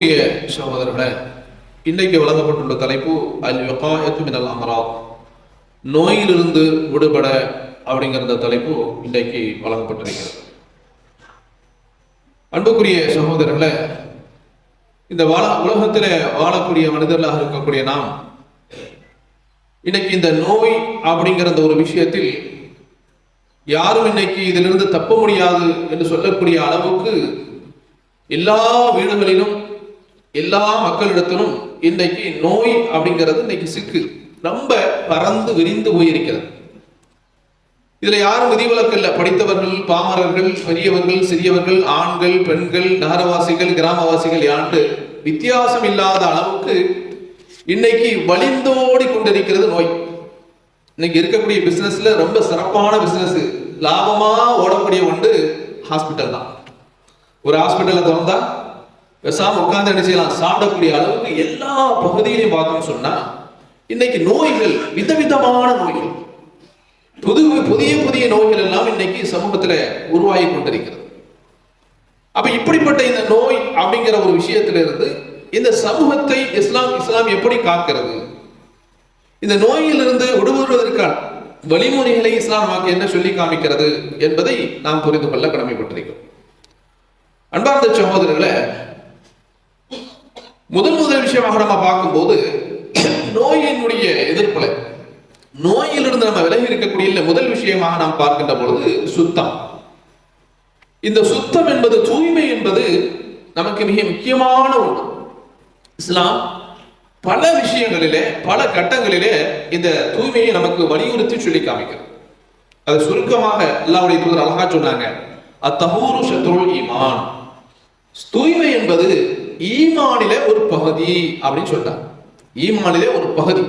சகோதரர்களே இன்றைக்கு வழங்கப்பட்டுள்ள தலைப்பு அல் விகாயத்து மினல் அமராத். நோயிலிருந்து விடுபட அப்படிங்கிற தலைப்பு இன்றைக்கு வழங்கப்பட்டிருக்கிறது. அன்புக்குரிய சகோதரர்களே இந்த வாழ உலகத்தில் வாழக்கூடிய மனிதர்களாக இருக்கக்கூடிய நாம் இன்னைக்கு இந்த நோய் அப்படிங்கிற அந்த ஒரு விஷயத்தில் யாரும் இன்னைக்கு இதிலிருந்து தப்ப முடியாது என்று சொல்லக்கூடிய அளவுக்கு எல்லா வீடுகளிலும் எல்லா மக்களிடத்திலும் இன்றைக்கு நோய் அப்படிங்கிறது இன்னைக்கு சிக்கு. ரொம்ப பறந்து விரிந்து போயிருக்கிறது. இதுல யாரும் விதிவிலக்கு இல்லை படித்தவர்கள் பாமரர்கள் பெரியவர்கள் சிறியவர்கள் ஆண்கள் பெண்கள் நகரவாசிகள் கிராமவாசிகள் யாண்டு வித்தியாசம் இல்லாத அளவுக்கு இன்னைக்கு வலிந்தோடி கொண்டிருக்கிறது நோய். இன்னைக்கு இருக்கக்கூடிய பிசினஸ்ல ரொம்ப சிறப்பான பிசினஸ் லாபமா ஓடக்கூடிய ஒன்று ஹாஸ்பிட்டல் தான். ஒரு ஹாஸ்பிட்டலை திறந்தா பேசாம உட்கார்ந்து என்ன செய்யலாம்? சாப்பிடக்கூடிய அளவுக்கு எல்லா பகுதியிலையும் பார்த்தோம்னு சொன்னா இன்னைக்கு நோய்கள் விதவிதமான நோய்கள். புது புதிய புதிய நோய்கள் எல்லாம் இன்னைக்கு சமூகத்துல உருவாகி கொண்டிருக்கிறது. அப்ப இப்படிப்பட்ட இந்த நோய் அப்படிங்கிற ஒரு விஷயத்துல இருந்து இந்த சமூகத்தை இஸ்லாம் இஸ்லாம் எப்படி காக்கிறது? இந்த நோயிலிருந்து விடுபடுவதற்கான வழிமுறைகளை இஸ்லாம் நமக்கு என்ன சொல்லி காமிக்கிறது என்பதை நாம் புரிந்து கொள்ள கடமைப்பட்டிருக்கிறோம். அன்பார்ந்த சகோதரர்களை முதல் முதல் விஷயமாக நம்ம பார்க்கும்போது நோயினுடைய எதிர்ப்புல நோயிலிருந்து நம்ம விலகி இருக்கக்கூடிய முதல் விஷயமாக நாம் பார்க்கின்ற பொழுது சுத்தம். இந்த சுத்தம் என்பது தூய்மை என்பது நமக்கு மிக முக்கியமான ஒன்று இஸ்லாம் பல விஷயங்களிலே பல கட்டங்களிலே இந்த தூய்மையை நமக்கு வலியுறுத்தி சொல்லி காமிக்கிறது. அது சுருக்கமாக அல்லாவுடைய தூதர் அழகா சொன்னாங்க அத்தஹூரு சத்ருல் ஈமான். தூய்மை என்பது ஈமானில ஒரு பகுதி அப்படின்னு சொல்றாங்க. ஈமானிலே ஒரு பகுதி.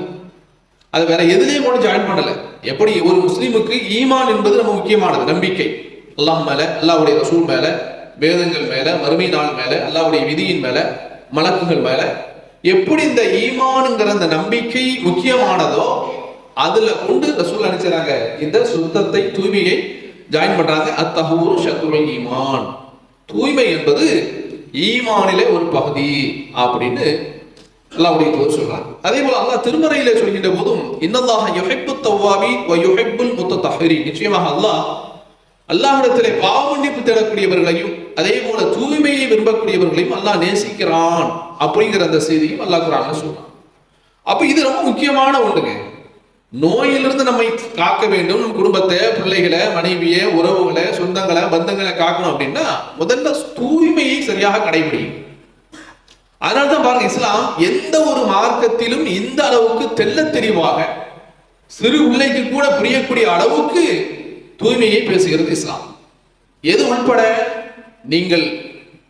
அது வேற எதுலேயும் கூட ஜாயின் பண்ணல. எப்படி ஒரு முஸ்லீமுக்கு ஈமான் என்பது நம்ம முக்கியமானது நம்பிக்கை. அல்லாஹ் மேல அல்லாவுடைய ரசூல் மேல வேதங்கள் மேல மறுமை நாள் மேல அல்லாவுடைய விதியின் மேல மலக்குகள் மேல எப்படி இந்த ஈமானுங்கிற அந்த நம்பிக்கை முக்கியமானதோ அதுல கொண்டு ரசூல் நினைச்சாங்க இந்த சுத்தத்தை தூய்மையை ஜாயின் பண்றாங்க. அத்தஹூரு சத்ருல் ஈமான். தூய்மை என்பது ஈமானிலே ஒரு பகுதி அப்படின்னு அல்லாஹ்வுடைய போது சொல்றாங்க அதே போல அல்லாஹ் திருமறையிலே சொல்கின்ற போதும் இன்னல்லாஹ யுஹிப்பு தவ்வாபி வ யுஹிப்புல் முத்தஹிரி நிச்சயமாக அல்லாஹ் அல்லாஹிடத்திலே பாவமன்னிப்பு தேடக்கூடியவர்களையும் அதே போல தூய்மையை விரும்பக்கூடியவர்களையும் அல்லாஹ் நேசிக்கிறான் அப்படிங்கிற அந்த செய்தியும் அல்லாஹ் குரான்ல சொல்றான். அப்ப இது ரொம்ப முக்கியமான ஒன்றுங்க. நோயிலிருந்து நம்மை காக்க வேண்டும். நம் குடும்பத்தை பிள்ளைகளை மனைவியை உறவுகளை சொந்தங்களை பந்தங்களை காக்கணும் அப்படின்னா முதல்ல தூய்மையை சரியாக கடைபிடிக்கும் அதனால்தான் பாருங்க இஸ்லாம் எந்த ஒரு மார்க்கத்திலும் இந்த அளவுக்கு தெல்ல தெளிவாக சிறு பிள்ளைக்கு கூட புரியக்கூடிய அளவுக்கு தூய்மையை பேசுகிறது இஸ்லாம். எது உள்பட? நீங்கள்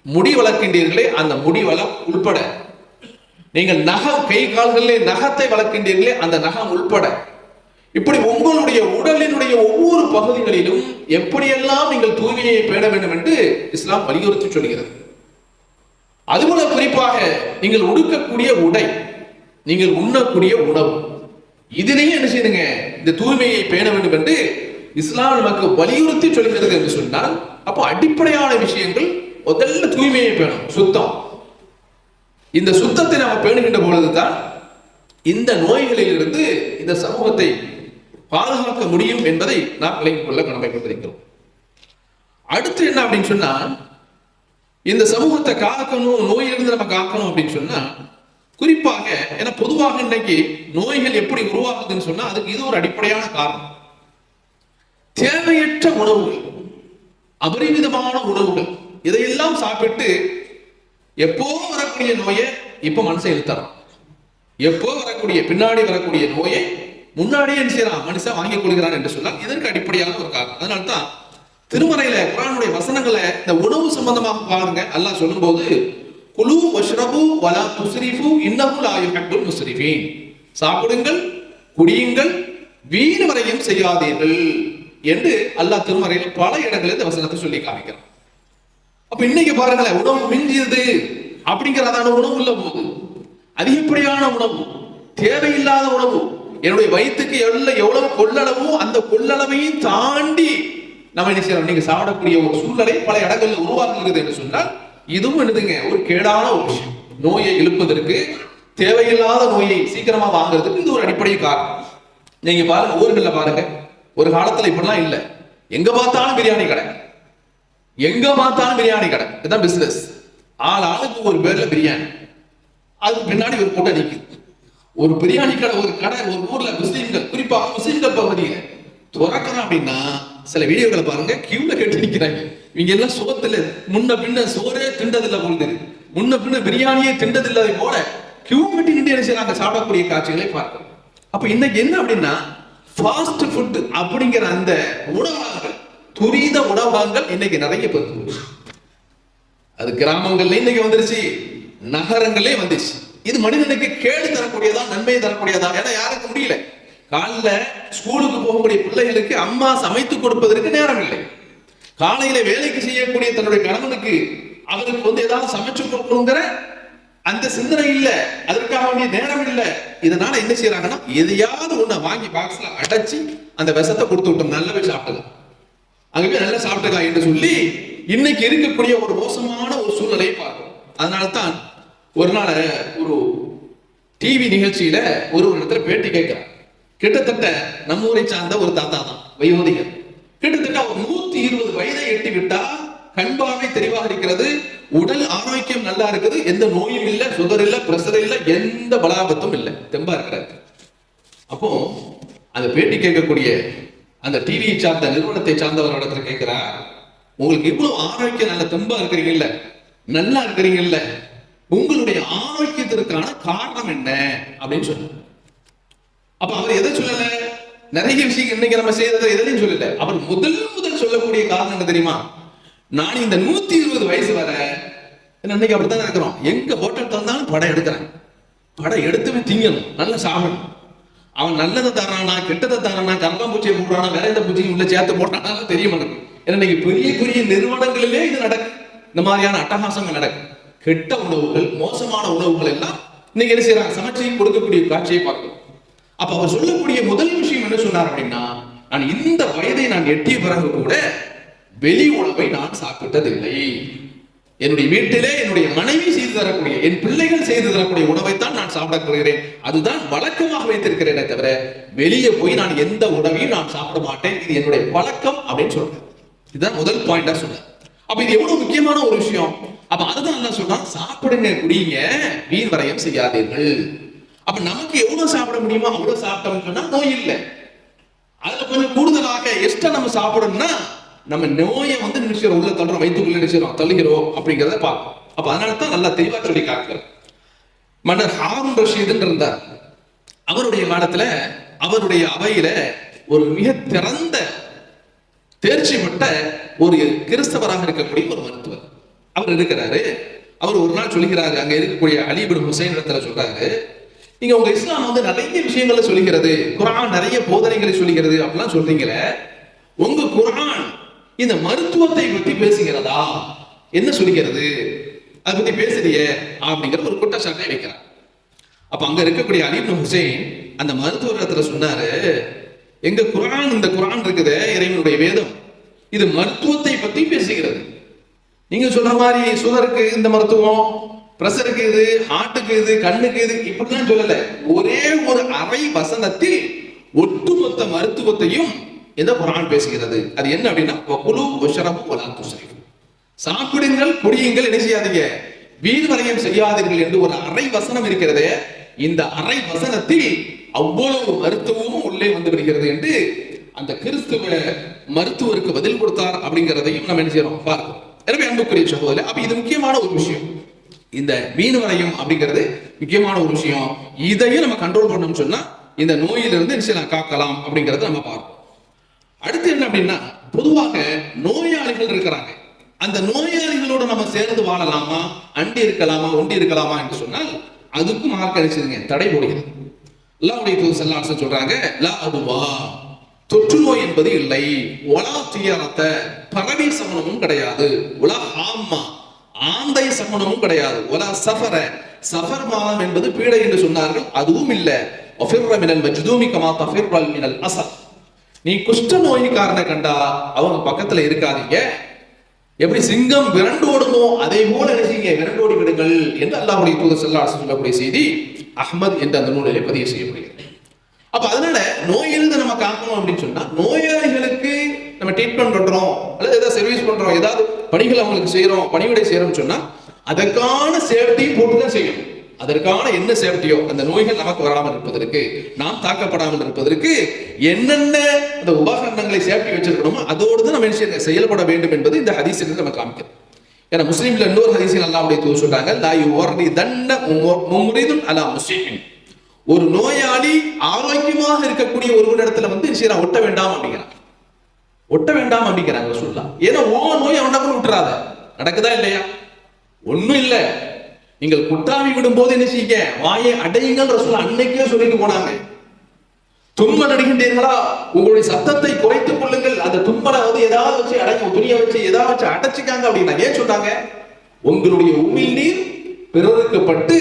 முடி வளர்க்கின்றீர்களே அந்த முடி வளம் உள்பட. நீங்கள் நகம் கை கால்களிலே நகத்தை வளர்க்கின்றீர்களே அந்த நகம் உள்பட. இப்படி உங்களுடைய உடலினுடைய ஒவ்வொரு பகுதிகளிலும் எப்படியெல்லாம் நீங்கள் தூய்மையை பேட வேண்டும் என்று இஸ்லாம் வலியுறுத்தி சொல்கிறது. அதுபோல குறிப்பாக நீங்கள் உடுக்கக்கூடிய உடை நீங்கள் உண்ணக்கூடிய உணவு இதிலேயே என்ன செய்யுங்க? இந்த தூய்மையை பேண வேண்டும் என்று இஸ்லாம் நமக்கு வலியுறுத்தி சொல்கிறது என்று சொன்னால் அப்போ அடிப்படையான விஷயங்கள் முதல்ல தூய்மையை பேணும் சுத்தம். இந்த சுத்தத்தை நாம் பேணுகின்ற பொழுதுதான் இந்த நோய்களில் இருந்து இந்த சமூகத்தை பாதுகாக்க முடியும் என்பதை நாம் விளங்கிக் கொள்ள கடமைப்பட்டிருக்கிறோம். அடுத்து என்ன அப்படின்னு சொன்னா இந்த சமூகத்தை காக்கணும் நோயிலிருந்து நம்ம காக்கணும் அப்படின்னு சொன்னா குறிப்பாக ஏன்னா பொதுவாக இன்னைக்கு நோய்கள் எப்படி உருவாகுதுன்னு சொன்னா அதுக்கு இது ஒரு அடிப்படையான காரணம். தேவையற்ற உணவுகள் அபரிமிதமான உணவுகள் இதையெல்லாம் சாப்பிட்டு எப்போ வரக்கூடிய நோயை இப்ப மனுஷன் இழுத்தறான். எப்போ வரக்கூடிய பின்னாடி வரக்கூடிய நோயை முன்னாடியே என்ன செய்யறான்? மனுஷன் வாங்கி கொள்கிறான் என்று சொன்னால் இதற்கு அடிப்படையான ஒரு காரணம். அதனால தான் திருமறையில குரானுடைய வசனங்களை இந்த உணவு சம்பந்தமாக பாருங்க. அல்லாஹ் சொல்லும்போது குழு வஷ்ரபு வலா துஸ்ரிஃபு இன்னமுல் லா யுஹிப்புல் முஸ்ரிஃபீன். சாப்பிடுங்கள் குடியுங்கள் வீண் வரையும் செய்யாதீர்கள் என்று அல்லாஹ் திருமறையில் பல இடங்களில் இந்த வசனத்தை சொல்லி காமிக்கிறான். அப்ப இன்னைக்கு பாருங்களேன் உணவு மிஞ்சியது அப்படிங்கிறதான உணவு உள்ள போகுது. அதிகப்படியான உணவு? தேவையில்லாத உணவு. என்னுடைய வயிற்றுக்கு எவ்வளவு எவ்வளவு கொள்ளளவோ அந்த கொள்ளளவையும் தாண்டி நம்ம என்ன செய்யறோம் நீங்க சாப்பிடக்கூடிய ஒரு சூழ்நிலை பல இடங்கள்ல உருவாக்குகிறது என்று சொன்னால் இதுவும் என்னதுங்க ஒரு கேடான ஒரு விஷயம். நோயை இழுப்பதற்கு தேவையில்லாத நோயை சீக்கிரமா வாங்குறதுக்கு இது ஒரு அடிப்படை காரணம். நீங்க பாருங்க ஊர்களில் பாருங்க ஒரு காலத்துல இப்படிலாம் இல்லை. எங்க பார்த்தாலும் பிரியாணி கடை. எங்க பார்த்தாலும் பிரியாணி கடை. இதுதான் பிசினஸ் ஆள் ஆளுக்கு ஒரு பேர்ல பிரியாணி. அதுக்கு பின்னாடி ஒரு கூட்டம் நிற்குது ஒரு பிரியாணி கடை ஒரு கடை ஒரு ஊர்ல முஸ்லீம்கள் குறிப்பா முஸ்லீம்கள் பகுதியில துறக்கணும் அப்படின்னா சில வீடியோக்களை பாருங்க கியூல கேட்டு நிக்கிறாங்க. இவங்க எல்லாம் சோத்துல முன்ன பின்ன சோறே திண்டதில்ல பொழுது முன்ன பின்ன பிரியாணியே திண்டதில்லாத போல கியூ கட்டி நின்று என்ன சாப்பிடக்கூடிய காட்சிகளை பார்க்கிறோம். அப்ப இன்னைக்கு என்ன அப்படின்னா ஃபாஸ்ட் ஃபுட் அப்படிங்கிற அந்த உணவகங்கள் துரித உணவகங்கள் இன்னைக்கு நிறைய பேருக்கு அது கிராமங்கள்ல இன்னைக்கு வந்துருச்சு நகரங்களே வந்துச்சு. இது மனிதனுக்கு கேடு தரக்கூடியதா நன்மை தரக்கூடியதா? ஏன்னா யாருக்கு முடியல. காலைல ஸ்கூலுக்கு போகக்கூடிய பிள்ளைகளுக்கு அம்மா சமைத்து கொடுப்பதற்கு நேரம் இல்லை காலையில வேலைக்கு செய்யக்கூடிய தன்னுடைய கணவனுக்கு அவருக்கு வந்து ஏதாவது சமைச்சு கொடுக்கணுங்கிற அந்த சிந்தனை இல்ல. அதற்காக வேண்டிய நேரம் இல்ல. இதனால என்ன செய்யறாங்கன்னா எதையாவது ஒண்ணு வாங்கி பாக்ஸ்ல அடைச்சு அந்த விஷத்தை கொடுத்து விட்டோம் நல்லவே சாப்பிடலாம். அங்கே போய் நல்லா சாப்பிட்டுக்கா என்று சொல்லி இன்னைக்கு இருக்கக்கூடிய ஒரு மோசமான ஒரு சூழ்நிலையை பார்க்கும் அதனால தான் ஒரு நாள் ஒரு டிவி நிகழ்ச்சியில ஒரு ஒரு இடத்துல பேட்டி கேட்கிறார். கிட்டத்தட்ட நம்ம ஊரை சார்ந்த ஒரு தாத்தா தான் வயோதிகர் கிட்டத்தட்ட ஒரு நூத்தி இருபது வயதை எட்டி விட்டா கண்பார்வை தெளிவாக இருக்கிறது உடல் ஆரோக்கியம் நல்லா இருக்குது எந்த நோயும் இல்லை சுகர் இல்லை பிரஷர் இல்லை எந்த பலாபத்தும் இல்லை. தெம்பா இருக்கிறாரு. அப்போ அந்த பேட்டி கேட்கக்கூடிய அந்த டிவியை சார்ந்த நிறுவனத்தை சார்ந்தவர் இடத்துல கேட்கிறார் உங்களுக்கு இவ்வளவு ஆரோக்கியம் நல்ல தெம்பா இருக்கிறீங்கல்ல? நல்லா இருக்கிறீங்கல்ல? உங்களுடைய ஆரோக்கியத்திற்கான காரணம் என்ன? அப்படின்னு சொன்னார். அப்ப அவர் எதை சொல்லல? நிறைய விஷயம் இன்னைக்கு நம்ம செய்யறது எதுலையும் சொல்லல. அவர் முதல் முதல் சொல்லக்கூடிய காரணம் என்ன தெரியுமா? நான் இந்த நூத்தி இருபது வயசு வர இன்னைக்கு அப்படித்தான் இருக்கிறோம். எங்க ஹோட்டல் தந்தாலும் படம் எடுக்கிறேன். படம் எடுத்துமே திங்கணும். நல்லா சாப்பிடணும். அவன் நல்லதை தரானா கெட்டதை தரானா பூச்சியை போடுறானா வேற எந்த பூச்சியும் உள்ள சேர்த்து போட்டானா தெரியும் மாட்டேங்குது ஏன்னா இன்னைக்கு பெரிய பெரிய நிறுவனங்களிலே இது நடக்கும் இந்த மாதிரியான அட்டகாசங்கள் நடக்கும் கெட்ட உணவுகள் மோசமான உணவுகள் எல்லாம் இன்னைக்கு என்ன செய்யறாங்க சமைச்சு கொடுக்கக்கூடிய காட்சியை பார்க்கணும் அப்ப அவர் சொல்லக்கூடிய முதல் விஷயம் என்ன சொன்னார் அப்படின்னா நான் இந்த வயதை நான் எட்டிய பிறகு கூட வெளி உணவை நான் சாப்பிட்டதில்லை. என்னுடைய வீட்டிலே என்னுடைய மனைவி செய்து தரக்கூடிய என் பிள்ளைகள் செய்து தரக்கூடிய உணவைத்தான் நான் சாப்பிடப்படுகிறேன் அதுதான் வழக்கமாக வைத்திருக்கிறேனே தவிர வெளியே போய் நான் எந்த உணவையும் நான் சாப்பிட மாட்டேன். இது என்னுடைய பழக்கம் அப்படின்னு சொல்றேன். இதுதான் முதல் பாயிண்டா சொன்னேன் அப்ப இது எவ்வளவு முக்கியமான ஒரு விஷயம்? அப்ப அதுதான் என்ன சொன்னா சாப்பிடுங்க குடிங்க வீண் வரையம் செய்யாதீர்கள். அப்ப நமக்கு எவ்வளவு சாப்பிட முடியுமோ அவ்வளவு சாப்பிட்டோம்னு சொன்னா நோய் இல்லை. அதுல கொஞ்சம் கூடுதலாக எக்ஸ்ட்ரா நம்ம சாப்பிடணும்னா நம்ம நோயை வந்து நினைச்சிடும் உள்ள தள்ளுறோம். வயிற்றுக்குள்ள நினைச்சிடும் தள்ளுகிறோம் அப்படிங்கிறத பார்ப்போம் அப்ப அதனால தான் நல்லா தெளிவா சொல்லி காக்கிறார் மன்னர் ஹாரூன் ரஷீதுன்னு இருந்தார். அவருடைய காலத்துல அவருடைய அவையில ஒரு மிக திறந்த தேர்ச்சி பெற்ற ஒரு கிறிஸ்தவராக இருக்கக்கூடிய ஒரு மருத்துவர். அவர் இருக்கிறாரு. அவர் ஒரு நாள் சொல்லுகிறாரு அங்க இருக்கக்கூடிய அலிபின் ஹுசைன் இடத்துல சொல்றாரு நீங்க உங்க இஸ்லாம் வந்து நிறைய விஷயங்களை சொல்லுகிறது. குரான் நிறைய போதனைகளை சொல்லுகிறது. அப்படிலாம் சொல்றீங்களே உங்க குரான் இந்த மருத்துவத்தை பற்றி பேசுகிறதா? என்ன சொல்லுகிறது அதை பத்தி பேசுறியே அப்படிங்கிற ஒரு குற்றச்சாட்டை வைக்கிறார் அப்ப அங்க இருக்கக்கூடிய அலிப்னு ஹுசைன் அந்த மருத்துவரத்துல சொன்னாரு எங்க குரான் இந்த குரான் இருக்குது இறைவனுடைய வேதம். இது மருத்துவத்தை பத்தி பேசுகிறது. நீங்க சொல்ற மாதிரி சுகருக்கு இந்த மருத்துவம். பிரஷருக்கு இது ஹார்ட்டுக்கு இது கண்ணுக்கு இது இப்படிலாம் சொல்லல. ஒரே ஒரு அரை வசனத்தில் ஒட்டுமொத்த மருத்துவத்தையும் எந்த குரான் பேசுகிறது? அது என்ன அப்படின்னா குழு ஒஷரபு ஒலா துஸ்ரிஃபு. சாப்பிடுங்கள் குடியுங்கள் என்ன செய்யாதீங்க? வீண் வரையம் செய்யாதீர்கள் என்று ஒரு அரை வசனம் இருக்கிறது இந்த அரை வசனத்தில் அவ்வளவு மருத்துவமும் உள்ளே வந்து விடுகிறது என்று அந்த கிறிஸ்துவ மருத்துவருக்கு பதில் கொடுத்தார் அப்படிங்கிறதையும் நம்ம என்ன செய்யறோம் பார்க்கிறோம். எனவே அன்புக்குரிய சகோதரர் அப்ப இது முக்கியமான ஒரு விஷயம். இந்த மீன் வரையும் அப்படிங்கிறது முக்கியமான ஒரு விஷயம். இதையும் நம்ம கண்ட்ரோல் பண்ணோம்னு சொன்னா இந்த நோயிலிருந்து என்ன செய்யலாம் காக்கலாம் அப்படிங்கறத நம்ம பார்ப்போம். அடுத்து என்ன அப்படின்னா பொதுவாக நோயாளிகள் இருக்கிறாங்க. அந்த நோயாளிகளோட நம்ம சேர்ந்து வாழலாமா? அண்டி இருக்கலாமா? ஒண்டி இருக்கலாமா என்று சொன்னால் அதுக்கும் மார்க் அடிச்சதுங்க தடை போடுகிறது அல்லாவுடைய தூது செல்லாசன் சொல்றாங்க லா அதுவா தொற்று நோய் என்பது இல்லை. ஒலா தீயாரத்த பரவி சமணமும் கிடையாது. உலா ஹாமா ஆந்தை சமணமும் கிடையாது. ஒலா சஃபர. சஃபர் மாதம் என்பது பீடை என்று சொன்னார்கள் அதுவும் இல்லை. ஒஃபிர்ர மினல் மஜ்தூமி கமா தஃபிர்ரல் மினல் அசர். நீ குஷ்ட நோய்க்காரனை கண்டா அவங்க பக்கத்துல இருக்காதீங்க. எப்படி சிங்கம் விரண்டு ஓடுமோ அதே போல நினைச்சீங்க விரண்டோடி விடுங்கள் என்று அல்லாஹுடைய தூதர் செல்லாசு சொல்லக்கூடிய செய்தி அஹ்மத் என்ற அந்த நூலிலே பதிவு செய்யப்படுகிறது. அப்ப அதனால நோயிலிருந்து நம்ம காக்கணும் அப்படின்னு சொன்னா நோயாளிகளுக்கு நம்ம ட்ரீட்மெண்ட் பண்றோம் அல்லது ஏதாவது சர்வீஸ் பண்றோம் ஏதாவது பணிகள் அவங்களுக்கு செய்யறோம் பணிவிடை செய்யறோம்னு சொன்னா அதற்கான சேஃப்டி போட்டு தான் செய்யணும். அதற்கான என்ன சேஃப்டியோ அந்த நோய்கள் நமக்கு வராமல் இருப்பதற்கு நாம் தாக்கப்படாமல் இருப்பதற்கு என்னென்ன அந்த உபகரணங்களை சேஃப்டி வச்சிருக்கணுமோ அதோடு தான் நம்ம என்ன செயல்பட வேண்டும் என்பது இந்த ஹதீஸிலிருந்து நம்ம காமிக்கிறோம் ஏன்னா முஸ்லீம்ல இன்னொரு ஹதீஸில் அல்லாஹ்வுடைய தூதர் சொல்றாங்க லா யுவர்ரி தன்ன மும்ரிதுன் அலா முஸ்லீமின். ஒரு நோயாளி ஆரோக்கியமாக இருக்கக்கூடிய ஒருவனிடத்துல வந்து என்ன ஒட்ட வேண்டாம் அப்படிங்கிறான். ஒட்ட வேண்டாம் அப்படிங்கிறாங்க சொல்லலாம் ஏன்னா ஓ நோய் அவனை கூட விட்டுறாத? நடக்குதா இல்லையா? ஒண்ணும் இல்லை. நீங்கள் குட்டாவி விடும்போது என்ன செய்யுங்க? வாயை அடையுங்கள் ரசூல் அன்னைக்கே சொல்லிட்டு போனாங்க. தும்ப அடைகின்றீர்களா? உங்களுடைய சத்தத்தை குறைத்துக் கொள்ளுங்கள். அந்த தும்மலை வந்து ஏதாவது வச்சு அடைக்க துணியை வச்சு ஏதாவது வச்சு அடைச்சிக்காங்க அப்படின்னா ஏன் சொன்னாங்க உங்களுடைய உமிழ் நீர் பிறருக்கப்பட்டு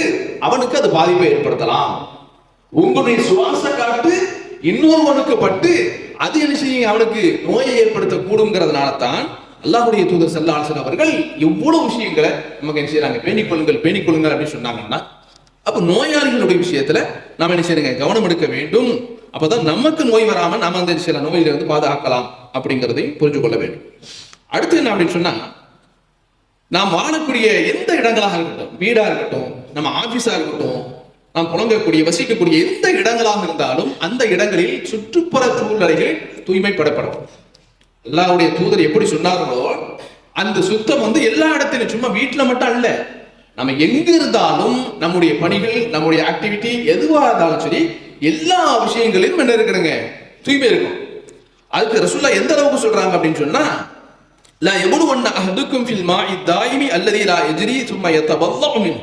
அவனுக்கு அது பாதிப்பை ஏற்படுத்தலாம். உங்களுடைய சுவாச காட்டு இன்னொருவனுக்கு பட்டு அது என்ன செய்யும்? அவனுக்கு நோயை ஏற்படுத்த கூடுங்கிறதுனால தான் அல்லாஹுடைய தூதர் செல்லாசன் அவர்கள் எவ்வளவு விஷயங்களை நமக்கு என்ன செய்யறாங்க பேணிக் கொள்ளுங்கள் பேணிக் கொள்ளுங்கள் அப்படின்னு சொன்னாங்கன்னா அப்ப நோயாளிகளுடைய விஷயத்துல நாம என்ன செய்யணுங்க? கவனம் எடுக்க வேண்டும். அப்பதான் நமக்கு நோய் வராம நாம அந்த சில நோயில இருந்து பாதுகாக்கலாம் அப்படிங்கிறதை புரிஞ்சு கொள்ள வேண்டும். அடுத்து என்ன அப்படின்னு சொன்னா நாம் வாழக்கூடிய எந்த இடங்களாக இருக்கட்டும் வீடா இருக்கட்டும் நம்ம ஆபீஸா இருக்கட்டும் நாம் புழங்கக்கூடிய வசிக்கக்கூடிய எந்த இடங்களாக இருந்தாலும் அந்த இடங்களில் சுற்றுப்புற சூழ்நிலைகள் தூய்மைப்படப்படும். எல்லாருடைய தூதர் எப்படி சொன்னார்களோ அந்த சுத்தம் வந்து எல்லா இடத்திலும் சும்மா வீட்டுல மட்டும் அல்ல. நம்ம எங்க இருந்தாலும் நம்முடைய பணிகள் நம்முடைய ஆக்டிவிட்டி எதுவாக இருந்தாலும் சரி எல்லா விஷயங்களிலும் என்ன இருக்கணுங்க தூய்மை இருக்கும். அதுக்கு ரசுல்லா எந்த அளவுக்கு சொல்றாங்க அப்படின்னு சொன்னா லா எபுலுவன்ன அஹதுக்கும் ஃபில் மாஇ தாயிமி அல்லதி லா எஜ்ரி சும்மா யத்தபல்லஹு மின்.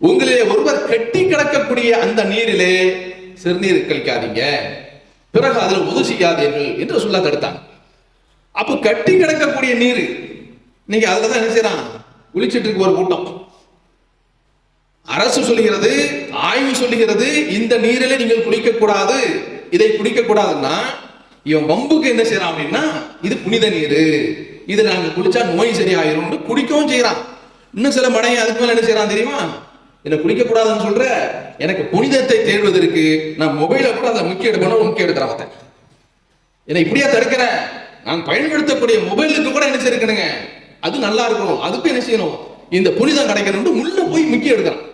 உங்களிலே ஒருவர் கட்டி கிடக்கக்கூடிய அந்த நீரிலே சிறுநீர் கழிக்காதீங்க. பிறகு அதில் உது செய்யாதீர்கள் என்று சொல்ல தடுத்தாங்க. அப்போ கட்டி கிடக்கக்கூடிய நீர். இன்னைக்கு அதுல தான் என்ன செய்யறான் குளிச்சிட்டு இருக்கு ஒரு கூட்டம். அரசு சொல்லுகிறது ஆய்வு சொல்லுகிறது இந்த நீரில நீங்கள் குளிக்க கூடாது இதை குளிக்க கூடாதுன்னா இவன் வம்புக்கு என்ன செய்யறான் அப்படின்னா இது புனித நீர். இது நாங்க குளிச்சா நோய் சரியாயிரும் குடிக்கவும் செய்யறான் இன்னும் சில மடையை அதுக்கு மேல என்ன செய்யறான் தெரியுமா? என்ன குளிக்க கூடாதுன்னு சொல்ற எனக்கு புனிதத்தை தேடுவதற்கு நான் மொபைல கூட அதை முக்கிய எடுக்கணும் முக்கிய எடுக்கிறான் ஒருத்தன். என்னை இப்படியா தடுக்கிறேன்? நான் பயன்படுத்தக்கூடிய மொபைலுக்கு கூட என்ன செய்யணுங்க அது நல்லா இருக்கணும். அதுக்கு என்ன செய்யணும்? இந்த புனிதம் கிடைக்கணும்னு உள்ள போய் முக்கிய எடுக்கிறான்.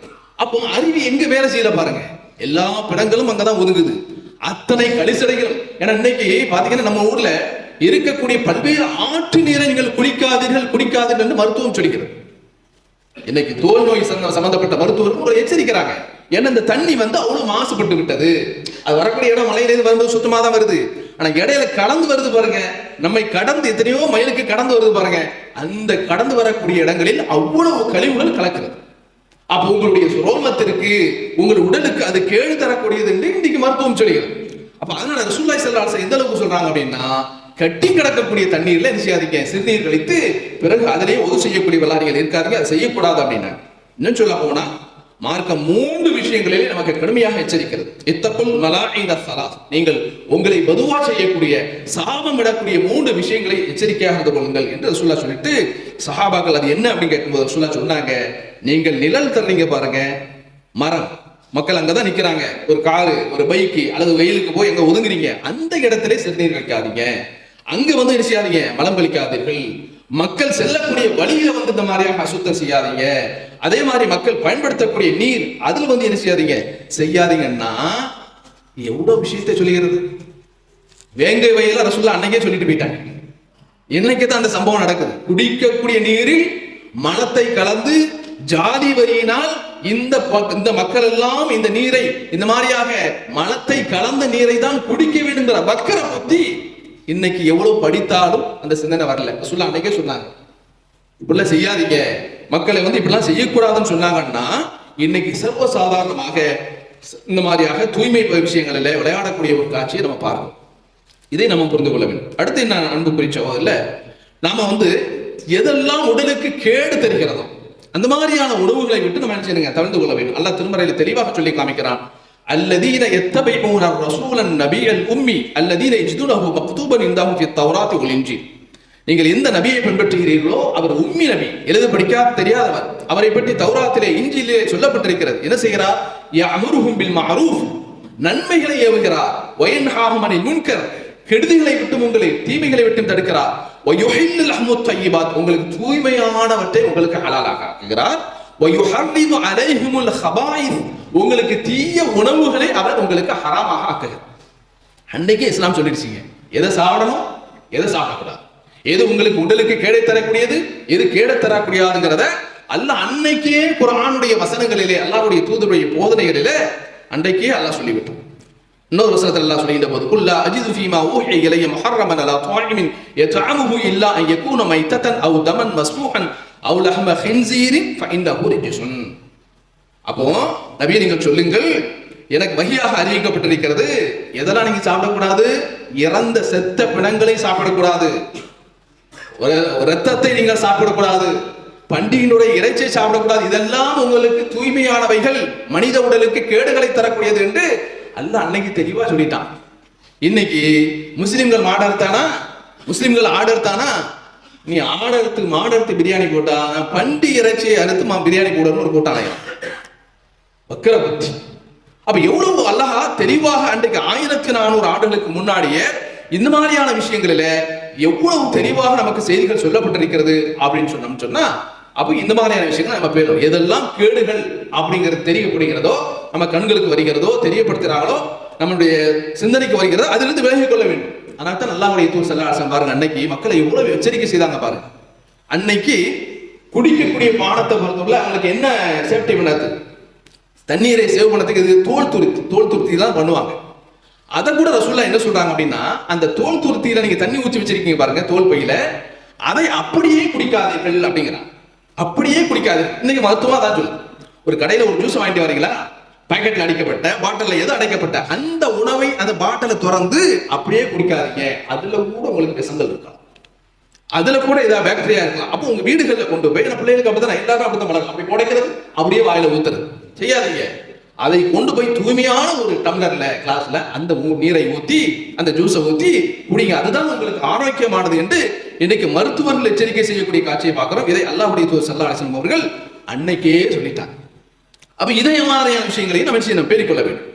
அப்போ அறிவு எங்க வேலை செய்யல பாருங்க. எல்லா பிடங்களும் அங்கதான் ஒதுங்குது. அத்தனை கலிசடைகளும் ஏன்னா இன்னைக்கு பாத்தீங்கன்னா நம்ம ஊர்ல இருக்கக்கூடிய பல்வேறு ஆற்று நீரை நீங்கள் குளிக்காதீர்கள் குடிக்காதீர்கள் என்று மருத்துவம் சொல்லிக்கிறது. இன்னைக்கு தோல் நோய் சம்பந்தப்பட்ட மருத்துவர்கள் ஒரு எச்சரிக்கிறாங்க. ஏன்னா இந்த தண்ணி வந்து அவ்வளவு மாசுபட்டு விட்டது. அது வரக்கூடிய இடம் மலையிலேருந்து வரும்போது சுத்தமா தான் வருது. ஆனா இடையில கடந்து வருது பாருங்க. நம்மை கடந்து எத்தனையோ மயிலுக்கு கடந்து வருது பாருங்க. அந்த கடந்து வரக்கூடிய இடங்களில் அவ்வளவு கழிவுகள் கலக்கிறது. அப்ப உங்களுடைய ரோமத்திற்கு உங்கள் உடலுக்கு அது கேடு தரக்கூடியது என்று இன்னைக்கு மருத்துவம் சொல்லுகிறது அப்ப அதனால ரசூல்லாய் செல்லாச எந்த அளவுக்கு சொல்றாங்க அப்படின்னா கட்டி கிடக்கக்கூடிய தண்ணீர்ல என்ன செய்யாதீங்க? சிறுநீர் கழித்து பிறகு அதிலேயே ஒது செய்யக்கூடிய விளாடிகள் இருக்காருங்க அதை செய்யக்கூடாது அப்படின்னா இன்னும் சொல்ல போனா மார்க்கம் மூன்று விஷயங்களிலே நமக்கு கடுமையாக எச்சரிக்கிறது. இத்தப்புல் மலாயின சலா நீங்கள் உங்களை வதுவா செய்யக்கூடிய சாபம் விடக்கூடிய மூன்று விஷயங்களை எச்சரிக்கையாக இருந்து கொள்ளுங்கள் என்று ரசூல்லா சொல்லிட்டு சஹாபாக்கள் அது என்ன அப்படின்னு கேட்கும்போது ரசூல்லா சொன்னாங்க நீங்கள் நிழல் தர்றீங்க பாருங்க. மரம். மக்கள் அங்கதான் நிக்கிறாங்க. ஒரு காரு ஒரு பைக்கு அல்லது வெயிலுக்கு போய் எங்க ஒதுங்குறீங்க. அந்த இடத்துல சிறுநீர் வைக்காதீங்க. அங்க வந்து என்ன செய்யாதீங்க? மலம் பலிக்காதீர்கள் மக்கள் செல்லக்கூடிய வழியில வந்து இந்த மாதிரியாக அசுத்தம் செய்யாதீங்க. அதே மாதிரி மக்கள் பயன்படுத்தக்கூடிய நீர் அதுல வந்து என்ன செய்யாதீங்க? செய்யாதீங்கன்னா எவ்வளவு விஷயத்தை சொல்லுகிறது? வேங்கை வயல ரசுல்லா அன்னைக்கே சொல்லிட்டு போயிட்டாங்க. இன்னைக்கு தான் அந்த சம்பவம் நடக்குது? குடிக்கக்கூடிய நீரில் மலத்தை கலந்து ஜாதி வரியினால் இந்த இந்த மக்கள் எல்லாம் இந்த நீரை இந்த மாதிரியாக மலத்தை கலந்த நீரை தான் குடிக்க வேண்டுங்கிற மக்கரை பத்தி இன்னைக்கு எவ்வளவு படித்தாலும் அந்த சிந்தனை வரல. சொல்ல அன்னைக்கே சொன்னாங்க. இப்படிலாம் செய்யாதீங்க. மக்களை வந்து இப்படிலாம் செய்யக்கூடாதுன்னு சொன்னாங்கன்னா இன்னைக்கு சர்வசாதாரணமாக இந்த மாதிரியாக தூய்மை விஷயங்கள்ல விளையாடக்கூடிய ஒரு காட்சியை நம்ம பார்க்கணும். இதை நம்ம புரிந்து கொள்ள வேண்டும். அடுத்து என்ன அன்பு குறிச்சவோ இல்ல நாம வந்து எதெல்லாம் உடலுக்கு கேடு தெரிகிறதோ அந்த மாதிரியான உணவுகளை விட்டு நம்ம என்ன செய்யணுங்க? தவிர்த்து கொள்ள வேண்டும். அல்ல திருமறையில தெளிவாக சொல்லி காமிக்கிறான். الذين يتبعون الرسول النبي الأمي الذين يجدونه مكتوبا عندهم في التوراة والإنجيل நீங்கள் எந்த நபியை பின்பற்றுகிறீர்களோ அவர் உம்மி நபி எழுத படிக்க தெரியாதவர் அவரை பற்றி தௌராத்திலே இஞ்சிலே சொல்லப்பட்டிருக்கிறது என்ன செய்கிறார் யஅமுருஹும் பில் மஅரூஃப் நன்மைகளை ஏவுகிறார் வயன்ஹாஹும் அனில் முன்கர் கெடுதிகளை விட்டும் உங்களை தீமைகளை விட்டும் தடுக்கிறார் வயுஹில்லுல் லஹ்முத் தய்யிபாத் உங்களுக்கு தூய்மையானவற்றை உங்களுக்கு ஹலாலாக ஆக்குகிறார் வயுஹர்ரிமு அலைஹிமுல் ஹபாயிஸ் உங்களுக்கு தீய உணவுகளை அவர் உங்களுக்கு ஹராமாக ஆக்குகிறார். அன்னைக்கே இஸ்லாம் சொல்லிடுச்சீங்க. எதை சாப்பிடணும்? எதை சாப்பிடக்கூடாது? எது உங்களுக்கு உடலுக்கு கேடை தரக்கூடியது? எது கேடை தரக்கூடியதுங்கிறத அல்ல அன்னைக்கே குரானுடைய வசனங்களிலே அல்லாவுடைய தூதருடைய போதனைகளிலே அன்றைக்கே அல்லாஹ் சொல்லிவிட்டோம் இன்னொரு வசனத்தில் அல்லாஹ் சொல்லுகின்ற போது குல்லா அஜிது ஃபீமா ஊஹி இலைய முஹர்ரமன் அலா தாயிமின் யதஅமுஹு இல்லா அன் யகூன மைத்தத்தன் அவ் தமன் மஸ்ஃபூஹன் அவ் லஹ்ம ஹின்சீரின் ஃபஇன்னஹு ரிஜ்சுன் அப்போ நபியை நீங்கள் சொல்லுங்கள் எனக்கு வகையாக அறிவிக்கப்பட்டிருக்கிறது எதெல்லாம் நீங்க சாப்பிடக்கூடாது? இறந்த செத்த பிணங்களை சாப்பிடக்கூடாது. ஒரு ரத்தத்தை நீங்கள் சாப்பிடக்கூடாது. பண்டிகையினுடைய இறைச்சியை சாப்பிடக்கூடாது. இதெல்லாம் உங்களுக்கு தூய்மையானவைகள் மனித உடலுக்கு கேடுகளை தரக்கூடியது என்று அல்லாஹ் அன்னைக்கு தெளிவா சொல்லிட்டான். இன்னைக்கு முஸ்லிம்கள் மாடர்த்தானா? முஸ்லிம்கள் தானா நீ ஆடர்த்து மாடர்த்து பிரியாணி போட்டா பண்டி இறைச்சியை அறுத்து மா பிரியாணி போடணும்னு ஒரு கூட்டாளையா வக்கர புத்தி. அப்ப எவ்வளவு அல்லாஹ் தெளிவாக அன்றைக்கு ஆயிரத்தி நானூறு ஆண்டுகளுக்கு முன்னாடியே இந்த மாதிரியான விஷயங்களில எவ்வளவு தெளிவாக நமக்கு செய்திகள் சொல்லப்பட்டிருக்கிறது அப்படின்னு சொன்னோம் சொன்னா அப்ப இந்த மாதிரியான விஷயங்கள் நம்ம பேரும் எதெல்லாம் கேடுகள் அப்படிங்கிறது தெரியப்படுகிறதோ நம்ம கண்களுக்கு வருகிறதோ தெரியப்படுத்துகிறாங்களோ நம்மளுடைய சிந்தனைக்கு வருகிறதோ அதிலிருந்து விலகிக் கொள்ள வேண்டும். அதனால தான் அல்லாஹுடைய தூர் செல்லாசம் பாருங்க அன்னைக்கு மக்களை எவ்வளவு எச்சரிக்கை செய்தாங்க பாருங்க அன்னைக்கு குடிக்கக்கூடிய பானத்தை பொறுத்தவரை அவங்களுக்கு என்ன சேஃப்டி பண்ணாது. தண்ணீரை சேவ் பண்ணதுக்கு இது தோல் துருத்தி தோல் துருத்தி தான் பண்ணுவாங்க. அதை கூட ரசூல்லா என்ன சொல்றாங்க அப்படின்னா அந்த தோல் துருத்தியில நீங்க தண்ணி ஊற்றி வச்சிருக்கீங்க பாருங்க தோல் பையில. அதை அப்படியே குடிக்காதீர்கள் அப்படிங்கிறான். அப்படியே குடிக்காது இன்னைக்கு மருத்துவம் அதான் சொல்லு ஒரு கடையில ஒரு ஜூஸ் வாங்கிட்டு வரீங்களா? பேக்கெட்ல அடைக்கப்பட்ட பாட்டில்ல எது அடைக்கப்பட்ட அந்த உணவை அந்த பாட்டில திறந்து அப்படியே குடிக்காதீங்க. அதுல கூட உங்களுக்கு விஷங்கள் இருக்கலாம் அதுல கூட ஏதாவது பாக்டீரியா இருக்கலாம். அப்போ உங்க வீடுகளில் கொண்டு போய் நம்ம பிள்ளைகளுக்கு அப்படிதான் எல்லாரும் அப்படிதான் வளர்க்கும் அப்படி உடைக்கிறது அப்படியே வாயில ஊத்துறது. செய்யாதீங்க. அதை கொண்டு போய் தூய்மையான ஒரு டம்ளர்ல கிளாஸ்ல அந்த நீரை ஊத்தி அந்த ஜூஸை ஊத்தி குடிங்க. அதுதான் உங்களுக்கு ஆரோக்கியமானது என்று இன்னைக்கு மருத்துவர்கள் எச்சரிக்கை செய்யக்கூடிய காட்சியை பார்க்கிறோம். இதை அல்லாஹ்வுடைய தூதர் ஸல்லல்லாஹு அவர்கள் அன்னைக்கே சொல்லிட்டாங்க அப்போ இதே மாதிரியான விஷயங்களையும் நம்ம செய்யணும்? பேரிக்கொள்ள வேண்டும்.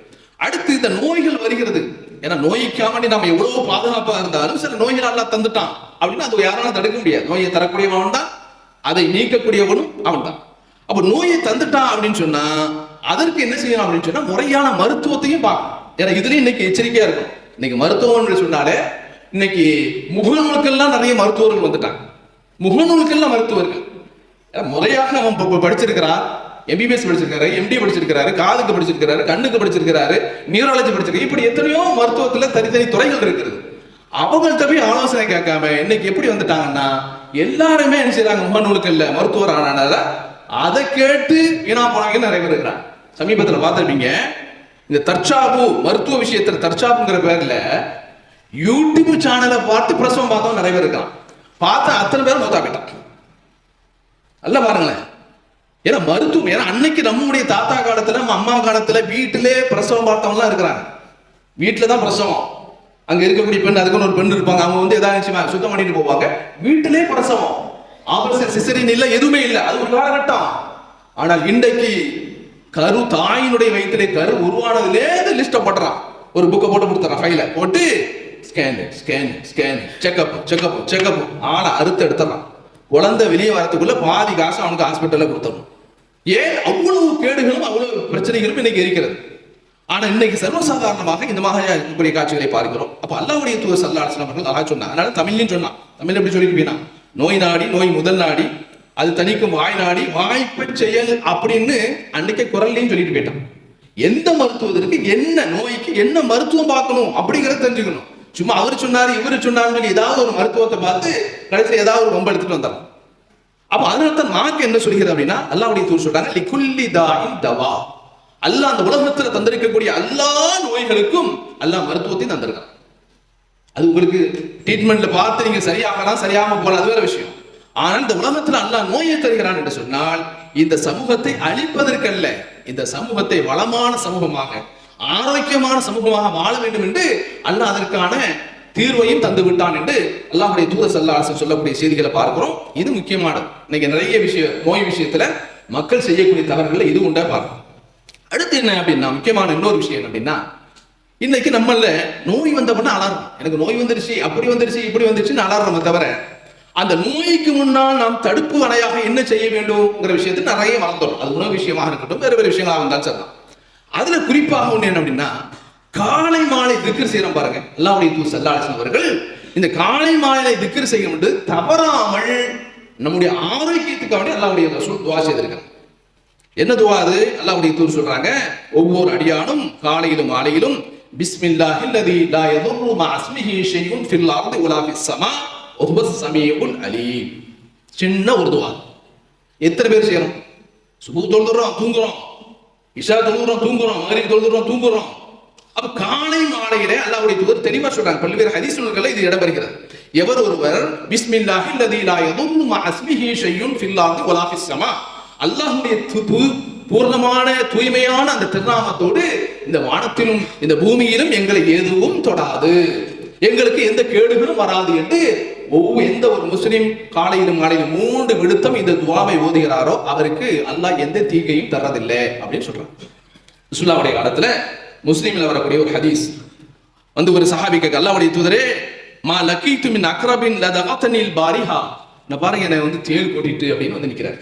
அடுத்து இந்த நோய்கள் வருகிறது. ஏன்னா நோய்க்காம நம்ம எவ்வளவு பாதுகாப்பாக இருந்தாலும் சில நோய்கள் எல்லாம் தந்துட்டான். அப்படின்னா அது யாராலும் தடுக்க முடியாது. நோயை தரக்கூடியவன் தான். அதை நீக்கக்கூடியவனும் அவன் தான். அப்போ நோயை தந்துட்டான் அப்படின்னு சொன்னா அதற்கு என்ன செய்யணும் அப்படின்னு சொன்னா முறையான மருத்துவத்தையும் பார்க்கணும். ஏன்னா இதுலயும் இன்னைக்கு எச்சரிக்கையா இருக்கும். இன்னைக்கு மருத்துவம்னு சொன்னாலே இன்னைக்கு முகநூலுக்கெல்லாம் நிறைய மருத்துவர்கள் வந்துட்டாங்க. முகநூலுக்கெல்லாம் மருத்துவர்கள். முறையாக அவன் படிச்சிருக்கிறான். எம்பிபிஎஸ் படிச்சிருக்காரு எம்டி படிச்சிருக்கிறாரு காதுக்கு படிச்சிருக்கிறாரு கண்ணுக்கு படிச்சிருக்கிறாரு நியூராலஜி படிச்சிருக்காரு இப்படி எத்தனையோ மருத்துவத்துல தனித்தனி துறைகள் இருக்கிறது அவங்கள்ட்ட போய் ஆலோசனை கேட்காம இன்னைக்கு எப்படி வந்துட்டாங்கன்னா எல்லாருமே என்ன செய்றாங்க? முகநூலுக்கல்ல மருத்துவர் ஆனால அதை கேட்டு வீணா போனவங்க நிறைய பேர் இருக்கிறாங்க. சமீபத்துல பார்த்திருப்பீங்க இந்த தற்சாபு மருத்துவ விஷயத்துல தற்சாபுங்கிற பேர்ல யூடியூப் சேனலை பார்த்து பிரசவம் பார்த்தவங்க நிறைய பேர் இருக்கான் பார்த்தா அத்தனை பேரும் மூத்தா போயிட்டான் நல்லா பாருங்களேன். ஏன்னா மருத்துவம் ஏன்னா அன்னைக்கு நம்முடைய தாத்தா காலத்துல நம்ம அம்மா காலத்துல வீட்டிலே பிரசவம் பார்த்தவங்கலாம் இருக்கிறாங்க. வீட்டில தான் பிரசவம். அங்க இருக்கக்கூடிய பெண் அதுக்குன்னு ஒரு பெண் இருப்பாங்க. அவங்க வந்து ஏதாவது சுத்தம் பண்ணிட்டு போவாங்க. வீட்டிலே பிரசவம். ஆபரேஷன் சிசரின் இல்ல எதுவுமே இல்ல. அது ஒரு காலகட்டம். ஆனால் இன்றைக்கு கரு தாயினுடைய வயிற்றிலே கரு உருவானதுலேருந்து லிஸ்ட்டை போட்டுறான். ஒரு புக்கை போட்டு கொடுத்துறான் ஃபைல போட்டு scan scan scan checkup checkup checkup ஆளை அறுத்து எடுத்துறான் குழந்தை வெளியே வரத்துக்குள்ள பாதி காசு அவனுக்கு ஹாஸ்பிட்டல்ல கொடுத்துடணும். ஏன் அவ்வளவு கேடுகளும் அவ்வளவு பிரச்சனைகளும் இன்னைக்கு இருக்கிறது? ஆனா இன்னைக்கு சர்வசாதாரணமாக இந்த மாதிரி இருக்கக்கூடிய காட்சிகளை பார்க்கிறோம். அப்ப அல்லாவுடைய தூதர் சல்லா அலிஸ்லாம் அவர்கள் அழகா சொன்னா அதனால தமிழ்லையும் சொன்னான். தமிழ் எப்படி சொல்லிட்டு நோய் நாடி நோய் முதல் நாடி அது தணிக்கும் வாய் நாடி வாய்ப்பு செயல் அப்படின்னு அன்னைக்கு குரல்லையும் சொல்லிட்டு போயிட்டான். எந்த மருத்துவத்திற்கு என்ன நோய்க்கு என்ன மருத்துவம் பார்க்கணும் அப்படிங்கறத தெரிஞ்சுக்கணும். சும்மா அவர் சொன்னாரு இவரு சொன்னாருன்னு சொல்லி ஏதாவது ஒரு மருத்துவத்தை பார்த்து கடைசியில் ஏதாவது ஒரு ரொம்ப எடுத்துட்டு வந்துடலாம். அப்ப அதனால தான் நாக்கு என்ன சொல்கிறது அப்படின்னா அல்லாவுடைய தூர் சொல்றாங்க லிகுல்லி தாயின் தவா. அல்லாஹ் அந்த உலகத்துல தந்திருக்கக்கூடிய எல்லா நோய்களுக்கும் அல்லாஹ் மருத்துவத்தையும் தந்திருக்கான் அது உங்களுக்கு ட்ரீட்மெண்ட்ல பார்த்து நீங்க சரியாகலாம் சரியாம போகலாம் அது வேற விஷயம். ஆனால் இந்த உலகத்துல அல்லாஹ் நோயை தருகிறான் என்று சொன்னால் இந்த சமூகத்தை அழிப்பதற்கல்ல. இந்த சமூகத்தை வளமான சமூகமாக ஆரோக்கியமான சமூகமாக வாழ வேண்டும் என்று அல்லாஹ் அதற்கான தீர்வையும் தந்து விட்டான் என்று அல்லாஹுடைய தூத சல்லாசன் சொல்லக்கூடிய செய்திகளை பார்க்கிறோம். இது முக்கியமானது. இன்னைக்கு நிறைய விஷயம் நோய் விஷயத்துல மக்கள் செய்யக்கூடிய தவறுகள் இது உண்டா பார்க்கணும் அடுத்து என்ன அப்படின்னா முக்கியமான இன்னொரு விஷயம் என்ன அப்படின்னா இன்னைக்கு நம்மள நோய் வந்தப்பன்னா அலாரம் எனக்கு நோய் வந்துருச்சு அப்படி வந்துருச்சு இப்படி வந்துருச்சுன்னு அலாரம் தவிர அந்த நோய்க்கு முன்னால் நாம் தடுப்பு அணையாக என்ன செய்ய வேண்டும்ங்கிற விஷயத்தை நிறைய மறந்தோம் அது உணவு விஷயமாக இருக்கட்டும் வேறு வேறு விஷயங்களாக இருந்தாலும் சரிதான் அதுல குறிப்பாக ஒன்று என்ன அப்படின்னா காலை மாலை திக்ர் செய்யறோம் பாருங்க. அல்லாவுடைய தூ சல்லாசன் அவர்கள் இந்த காலை மாலை திக்ர் செய்யும் என்று தவறாமல் நம்முடைய ஆரோக்கியத்துக்காக வேண்டி அல்லாவுடைய ரசூல் துவா செய்திருக்காங்க என்ன துவா அது? அல்லாவுடைய தூர் சொல்றாங்க ஒவ்வொரு அடியானும் காலையிலும் மாலையிலும் பிஸ்மில்லாஹி அல்லதி லா யதுர்ரு மா அஸ்மிஹி ஷைஉன் ஃபில் அர்தி வலா ஃபிஸ் ஸமா வஹுவ ஸமீஉல் அலீம். சின்ன ஒரு துவா. எத்தனை பேர் செய்யறோம்? சுபு தொழுதுறோம் தூங்குறோம். இஷா தொழுதுறோம் தூங்குறோம். மகரிப் தொழுதுறோம் தூங்குறோம். அப்ப காலை மாலையில அல்லாவுடைய தூதர் தெளிவா சொல்றாங்க? பல்வேறு ஹதீஸ் நூல்களில் இது இடம்பெறுகிறது. எவர் ஒருவர் பிஸ்மில்லாஹி அல்லதி லா யதுர்ரு மா அஸ்மிஹி ஷைஉன் ஃபில் அர்தி வலா ஃபிஸ் ஸமா அல்லாஹ்வுடைய பூர்ணமான தூய்மையான அந்த திருநாமத்தோடு இந்த வானத்திலும் இந்த பூமியிலும் எங்களை எதுவும் தொடாது. எங்களுக்கு எந்த கேடுகளும் வராது என்று ஒவ்வொரு எந்த ஒரு முஸ்லிம் காலையிலும் மாலையிலும் மூன்று விடுத்தம் இந்த துவாவை ஓதுகிறாரோ அவருக்கு அல்லாஹ் எந்த தீகையும் தர்றதில்லை அப்படின்னு சொல்றாங்க சுல்லாவுடைய காலத்துல முஸ்லீமில் வரக்கூடிய ஒரு ஹதீஸ். வந்து ஒரு சஹாபி கேட்க தூதரே மா லக்கீத்து மின் அக்ரபின் லதகத்தனில் பாரிஹா நான் பாருங்க என்னை வந்து தேள் கொட்டிட்டு அப்படின்னு வந்து நிற்கிறார்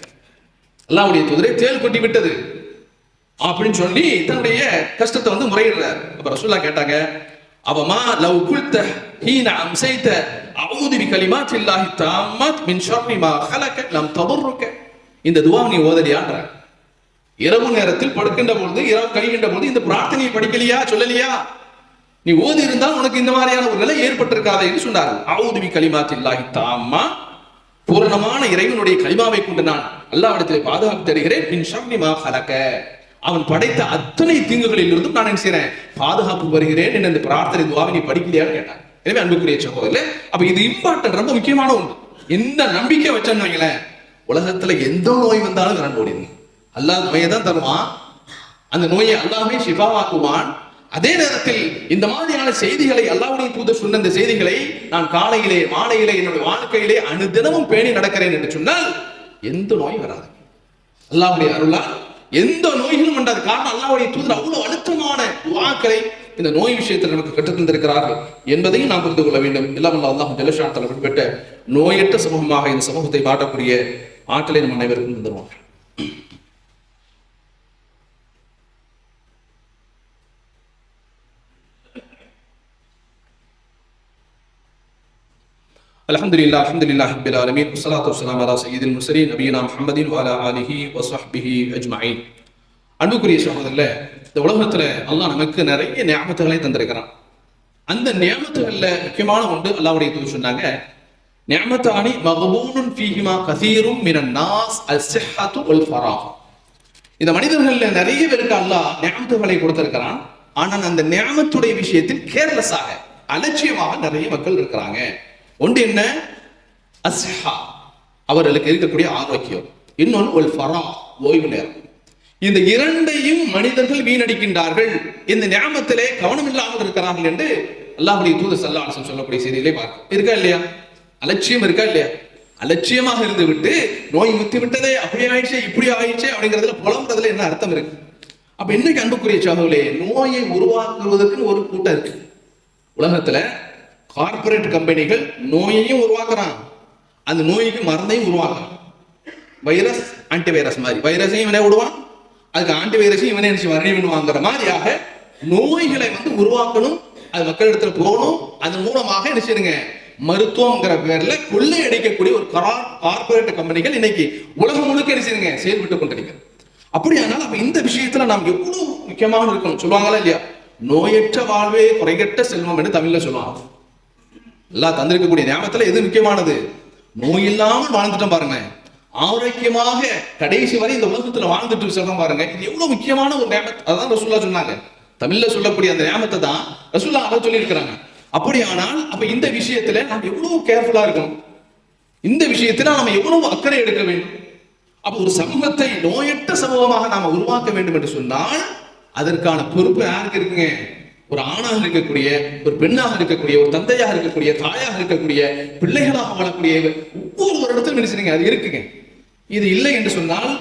அல்லாவுடைய தூதரே தேள் கொட்டி விட்டது. அப்படின்னு சொல்லி தன்னுடைய கஷ்டத்தை வந்து முறையிடுறார். அப்ப ரசூல்லா கேட்டாங்க அவமா லவ் குல்த ஹீன அம்சைத அஊது பி சில்லாஹி தாமத் மின் ஷர்ரி மா ஹலக லம் ததுர்ருக இந்த துவா நீ ஓதலியான்ற இரவு நேரத்தில் படுக்கின்ற பொழுது இரவு கழிகின்ற பொழுது இந்த பிரார்த்தனையை படிக்கலையா சொல்லலையா? நீ ஓதி இருந்தால் உனக்கு இந்த மாதிரியான ஒரு நிலை ஏற்பட்டிருக்காதே என்று சொன்னார்கள். ஆவுதுவி பி கலிமாத்தில்லாஹி தாம்மா. பூரணமான இறைவனுடைய கலிமாவை கொண்டு நான் அல்லாவிடத்தில் பாதுகாப்பு தருகிறேன். பின் ஷர்ரி மா அவன் படைத்த அத்தனை தீங்குகளில் இருந்தும் நான் என்ன செய்யறேன் பாதுகாப்பு வருகிறேன் என்று அந்த பிரார்த்தனை துவாவை நீ படிக்கலையான்னு கேட்டான். எனவே அன்புக்குரிய சகோதரில் அப்ப இது இம்பார்ட்டன்ட் ரொம்ப முக்கியமான ஒன்று. எந்த நம்பிக்கை வச்சேன்னு வைங்களேன். உலகத்துல எந்த நோய் வந்தாலும் விரண்டு ஓடிடும் அல்லாஹ் நோயை தான் தருவான். அந்த நோயை அல்லாஹ்வே ஷிஃபாவாக்குவான். அதே நேரத்தில் இந்த மாதிரியான செய்திகளை அல்லாவுடைய தூதர் சொன்ன இந்த செய்திகளை நான் காலையிலே மாலையிலே என்னுடைய வாழ்க்கையிலே அனுதினமும் பேணி நடக்கிறேன் என்று சொன்னால் எந்த நோயும் வராது. அல்லாவுடைய அருளா எந்த நோய்களும் வந்தாது காரணம் அல்லாவுடைய தூதர் அவ்வளவு அழுத்தமான துவாக்களை இந்த நோய் விஷயத்தில் நமக்கு கற்றுத் தந்திருக்கிறார்கள் என்பதையும் நாம் புரிந்து கொள்ள வேண்டும். எல்லாம் அல்ல அல்லாஹ் ஜலஷாத்தல் விடுபட்ட நோயற்ற சமூகமாக இந்த சமூகத்தை மாற்றக்கூடிய ஆற்றலை நம் அனைவருக்கும் தந்துருவாங்க الحمد لله الحمد لله رب العالمين والصلاة والسلام على سيد المرسلين نبينا محمد وعلى آله وصحبه أجمعين அன்புக்குரிய சகோதரர்ல இந்த உலகத்துல அல்லாஹ் நமக்கு நிறைய நியாமத்துகளை தந்திருக்கிறான் அந்த நியாமத்துகள்ல முக்கியமான ஒன்று அல்லாஹ்வுடைய தூது சொன்னாங்க நியாமத்தானி மகபூனுன் ஃபீஹிமா கசீரும் மினன் நாஸ் அல் சிஹ்ஹத்து வல் ஃபராஹ் இந்த மனிதர்கள்ல நிறைய பேருக்கு அல்லாஹ் நியாமத்துகளை கொடுத்திருக்கிறான் ஆனால் அந்த நியாமத்துடைய விஷயத்தில் கேர்லெஸ்ஸாக அலட்சியமாக நிறைய மக்கள் இருக்கிறாங்க ஒன்று என்ன? அஸ்ஹா. அவர்களுக்கு இருக்கக்கூடிய ஆரோக்கியம். இன்னொன்று ஒரு ஃபரா ஓய்வு நேரம். இந்த இரண்டையும் மனிதர்கள் வீணடிக்கின்றார்கள். இந்த ஞாபகத்திலே கவனம் இல்லாமல் இருக்கிறார்கள் என்று அல்லாஹுடைய தூத சல்லாசம் சொல்லக்கூடிய செய்தியிலே பார்க்க இருக்கா இல்லையா? அலட்சியம் இருக்கா இல்லையா? அலட்சியமாக இருந்து விட்டு நோய் முத்தி விட்டதே அப்படி ஆயிடுச்சு இப்படி ஆயிடுச்சு அப்படிங்கிறதுல புலம்புறதுல என்ன அர்த்தம் இருக்கு? அப்ப இன்னைக்கு அன்புக்குரிய சகோதரே நோயை உருவாக்குவதற்குன்னு ஒரு கூட்டம் இருக்கு. உலகத்துல கார்ப்பரேட் கம்பெனிகள் நோயையும் உருவாக்குறான் அந்த நோய்க்கு மருந்தையும் உருவாக்குறான் வைரஸ் ஆன்டி வைரஸ் மாதிரி. வைரஸையும் இவனே விடுவான். அதுக்கு ஆன்டி வைரஸையும் இவனே நினைச்சு வரையணுவாங்கிற மாதிரியாக நோய்களை வந்து உருவாக்கணும். அது மக்களிடத்துல போகணும். அதன் மூலமாக என்ன செய்யுங்க மருத்துவங்கிற பேர்ல கொள்ளை அடிக்கக்கூடிய ஒரு கார்ப்பரேட் கம்பெனிகள் இன்னைக்கு உலகம் முழுக்க என்ன செய்யுங்க செயல்பட்டு கொண்டிருக்கிறது. அப்படியானால் அப்ப இந்த விஷயத்துல நாம் எவ்வளவு முக்கியமாக இருக்கணும்? சொல்லுவாங்களா இல்லையா? நோயற்ற வாழ்வே குறைகட்ட செல்வம் என்று தமிழ்ல சொல்லுவாங்க. எல்லாம் தந்திருக்கக்கூடிய ஞாபகத்துல எது முக்கியமானது? நோய் இல்லாமல் வாழ்ந்துட்டோம் பாருங்க. ஆரோக்கியமாக கடைசி வரை இந்த உலகத்துல வாழ்ந்துட்டு சொல்றோம் பாருங்க. இது எவ்வளவு முக்கியமான ஒரு ஞாபகம் அதான் ரசூல்லா சொன்னாங்க. தமிழ்ல சொல்லக்கூடிய அந்த ஞாபகத்தை தான் ரசூல்லா அதை சொல்லியிருக்கிறாங்க. அப்படியானால் அப்ப இந்த விஷயத்துல நாம் எவ்வளவு கேர்ஃபுல்லா இருக்கணும்? இந்த விஷயத்துல நாம எவ்வளவு அக்கறை எடுக்க வேண்டும்? அப்ப ஒரு சமூகத்தை நோயற்ற சமூகமாக நாம உருவாக்க வேண்டும் என்று சொன்னால் அதற்கான பொறுப்பு யாருக்கு இருக்குங்க? ஒரு ஆணாக இருக்கக்கூடிய ஒரு பெண்ணாக இருக்கக்கூடிய ஒரு தந்தையாக இருக்கக்கூடிய தாயாக இருக்கக்கூடிய பிள்ளைகளாக வாழக்கூடிய ஒவ்வொரு ஒரு இடத்துல நினைச்சுங்க அது இருக்குங்க. இது இல்லை என்று சொன்னால்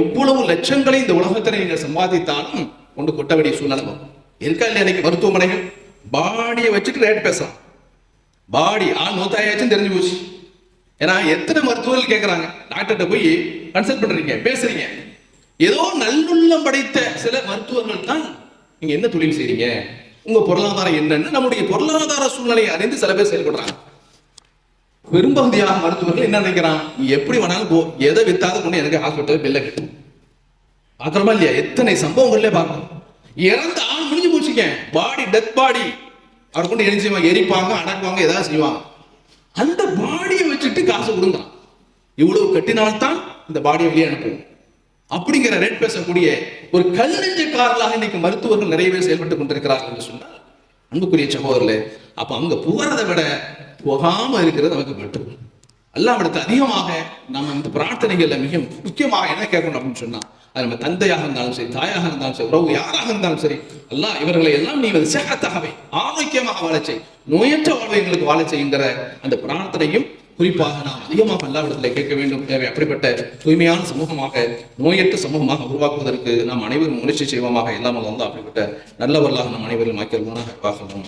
எவ்வளவு லட்சங்களை இந்த உலகத்தில் நீங்கள் சம்பாதித்தாலும் கொண்டு கொட்ட வேண்டிய சூழ்நிலை வரும். இருக்கா இல்லையா இன்னைக்கு மருத்துவமனைகள்? பாடியை வச்சுட்டு ரேட் பேசலாம். பாடி ஆள் நூத்தாயாச்சும் தெரிஞ்சு போச்சு. ஏன்னா எத்தனை மருத்துவர்கள் கேட்கறாங்க டாக்டர்கிட்ட போய் கன்சல்ட் பண்றீங்க பேசுறீங்க. ஏதோ நல்லுள்ளம் படைத்த சில மருத்துவர்கள் தான் நீங்க என்ன தொழில் செய்றீங்க? உங்க பொருளாதாரம் என்னன்னு நம்முடைய பொருளாதார சூழ்நிலையை அறிந்து சில பேர் செயல்படுறாங்க. பெரும்பகுதியாக மருத்துவர்கள் என்ன நினைக்கிறான்? நீ எப்படி வேணாலும் போ எதை வித்தாத கொண்டு எனக்கு ஹாஸ்பிட்டல் பில்ல கட்டும். பாக்குறோமா இல்லையா? எத்தனை சம்பவங்கள்ல பார்க்கணும் இறந்த ஆள் முடிஞ்சு போச்சுங்க பாடி டெத் பாடி அவர் கொண்டு என்ன செய்வாங்க? எரிப்பாங்க அடக்குவாங்க ஏதாவது செய்வாங்க. அந்த பாடியை வச்சுட்டு காசு கொடுங்க இவ்வளவு கட்டினால்தான் இந்த பாடியை வெளியே அனுப்புவோம். அப்படிங்கிற ரேட் பேசக்கூடிய ஒரு கல் காரலாக இன்னைக்கு மருத்துவர்கள் நிறைய பேர் செயல்பட்டு கொண்டிருக்கிறார்கள் என்று சொன்னால் அன்புக்குரிய சகோதரர்களே அப்ப அங்க புகறதை விட போகாம இருக்கிறது நமக்கு மட்டும். அல்லாவிடத்து அதிகமாக நம்ம இந்த பிரார்த்தனைகள்ல மிக முக்கியமாக என்ன கேட்கணும் அப்படின்னு சொன்னா அது நம்ம தந்தையாக இருந்தாலும் சரி தாயாக இருந்தாலும் சரி உறவு யாராக இருந்தாலும் சரி அல்லா இவர்களை எல்லாம் நீ வந்து சேகத்தாகவே ஆரோக்கியமாக வாழச்சை செய் நோயற்ற வாழ்வை எங்களுக்கு வாழச் செய்கின்ற அந்த பிரார்த்தனையும் குறிப்பாக நாம் அதிகமாக அல்லாவிடத்தில் கேட்க வேண்டும். தேவை அப்படிப்பட்ட தூய்மையான சமூகமாக நோயற்ற சமூகமாக உருவாக்குவதற்கு நாம் அனைவரும் முயற்சி செய்வோமாக. இல்லாமல் வந்து அப்படிப்பட்ட நல்லவர்களாக நாம் அனைவரும் ஆக்கியவர்களாக வாகனம்